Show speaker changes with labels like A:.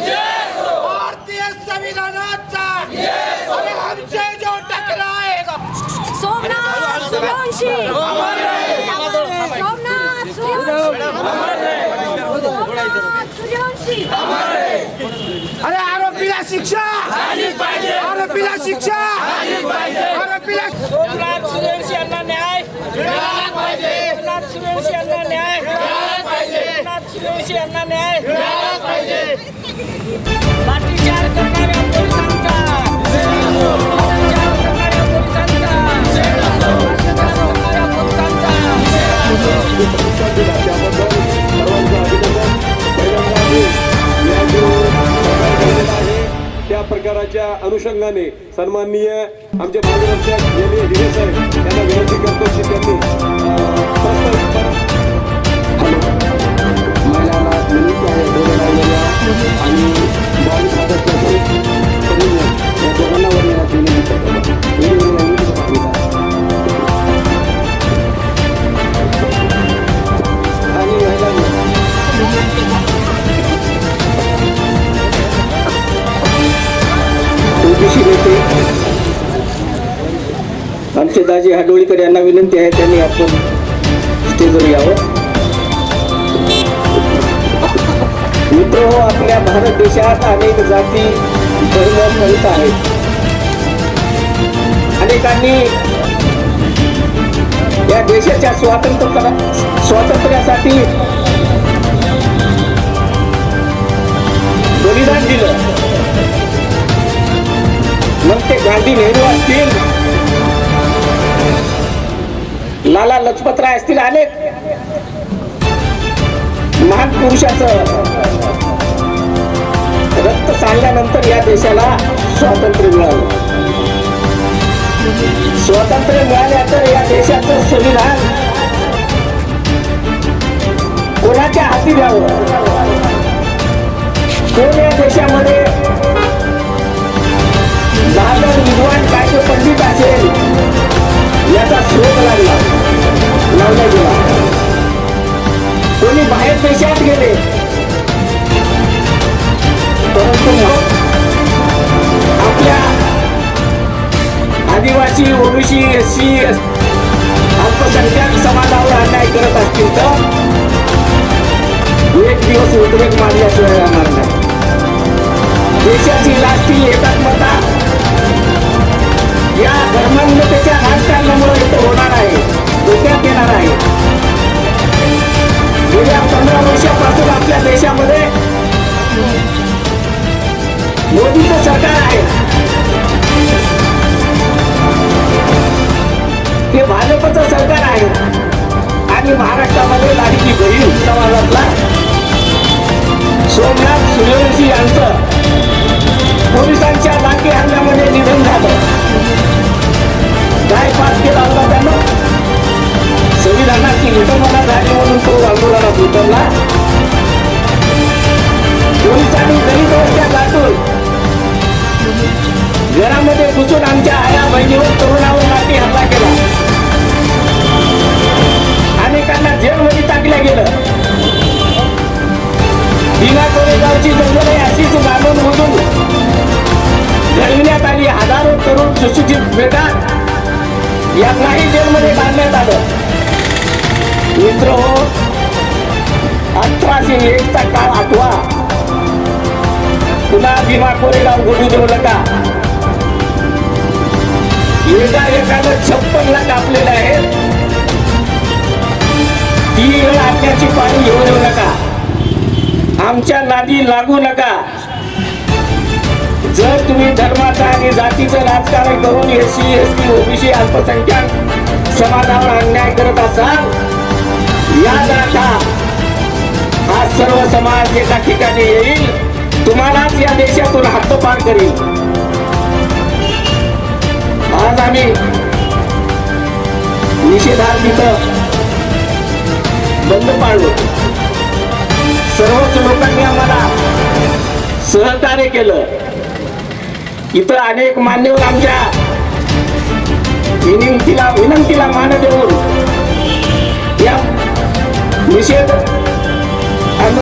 A: भारतीय संविधानाचा! आमचे जो टकरा आएगा सोमनाथ सूर्यवंशी सोमनाथ सूर्यवंशी
B: अरे आरोपीला शिक्षा! आरोपीला शिक्षा! आरोपीला
C: सोमनाथ सूर्यवंशी यांना न्याय! सोमनाथ सूर्यवंशी यांना न्याय! सोमनाथ सूर्यवंशी यांना न्याय!
D: अनुषंगाने सन्माननीय आमचे मार्गदर्शक यांनी हिरे साहेब यांना विनंती करतो की त्यांनी
E: आमचे दाजी हाडोळीकर यांना विनंती आहे त्यांनी आपण स्टेजवर यावं मित्र हो आपल्या भारत देशात अनेक जाती धर्म संत आहेत. अनेकांनी या देशाच्या स्वातंत्र्य स्वातंत्र्यासाठी बलिदान दिलं. मग ते गांधी नेहरू असतील लाला लजपतराय असतील अनेक महान पुरुषाचं रक्त सांगल्यानंतर या देशाला स्वातंत्र्य मिळालं. स्वातंत्र्य मिळाल्यानंतर या देशाचं संविधान कोणाच्या हाती द्यावं कोण या देशामध्ये की एस सी अल्पसंख्याक समाजावर अन्याय करत असतील तर एक दिवस उद्रेक मारल्याशिवाय राहणार नाही. देशाची राष्ट्रीय एकात्मता या धर्मांगतेच्या राजकारणामुळे इथं होणार आहे धोक्यात येणार आहे. गेल्या पंधरा वर्षापासून आपल्या देशामध्ये मोदीचं सरकार आहे. हे भाजपचं सरकार आहे. आणि महाराष्ट्रामध्ये लाडकी बहीण समाजातला सोमनाथ सूर्यवंशी यांचं पोलिसांच्या लाठी हल्ल्यामध्ये तरुण सुशिक्षित बेटात यांनाही जेलमध्ये बांधण्यात आलं. मित्र हो अठराशे एकचा काळ आठवा. पुन्हा भीमा कोरेगाव घडू देऊ नका. एका एकानं छप्पन लाख कापलेले आहेत. ती वेळ आपल्याची पाणी घेऊन येऊ नका. आमच्या नादी लागू नका. जर तुम्ही धर्माचा आणि जातीचं राजकारण करून S C S T OBC अल्पसंख्याक समाजावर अन्याय करत असाल याद राखा हा सर्व समाज एका ठिकाणी येईल तुम्हालाच या देशातून हद्दपार करील. आज आम्ही निषेधार्थ बंद पाळलो. सर्वच लोकांनी आम्हाला सहकार्य केलं. इथं अनेक मान्यवर आमच्या विनंतीला विनंतीला मान देऊन या निषेध